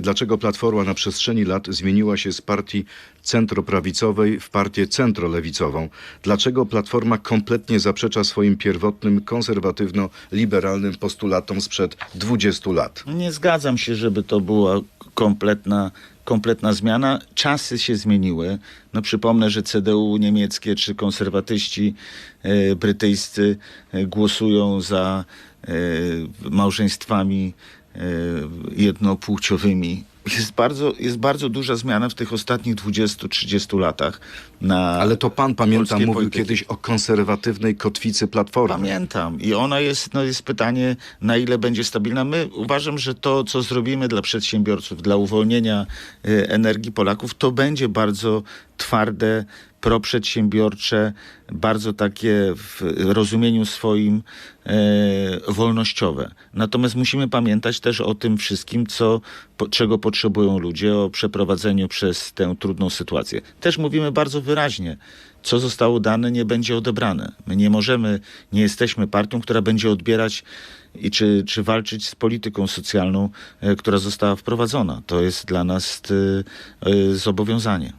Dlaczego Platforma na przestrzeni lat zmieniła się z partii centroprawicowej w partię centrolewicową? Dlaczego Platforma kompletnie zaprzecza swoim pierwotnym konserwatywno-liberalnym postulatom sprzed 20 lat? Nie zgadzam się, żeby to była kompletna, kompletna zmiana. Czasy się zmieniły. No przypomnę, że CDU niemieckie czy konserwatyści e, brytyjscy e, głosują za e, małżeństwami jednopłciowymi. Jest bardzo, jest bardzo duża zmiana w tych ostatnich 20-30 latach. Na Ale to pan, pamiętam, mówił polityki. kiedyś o konserwatywnej kotwicy Platformy. Pamiętam. I ona jest, no jest pytanie, na ile będzie stabilna. My uważam, że to, co zrobimy dla przedsiębiorców, dla uwolnienia y, energii Polaków, to będzie bardzo twarde, proprzedsiębiorcze, bardzo takie w rozumieniu swoim e, wolnościowe. Natomiast musimy pamiętać też o tym wszystkim, co, po, czego potrzebują ludzie, o przeprowadzeniu przez tę trudną sytuację. Też mówimy bardzo wyraźnie, co zostało dane, nie będzie odebrane. My nie możemy, nie jesteśmy partią, która będzie odbierać i czy, czy walczyć z polityką socjalną, e, która została wprowadzona. To jest dla nas e, e, zobowiązanie.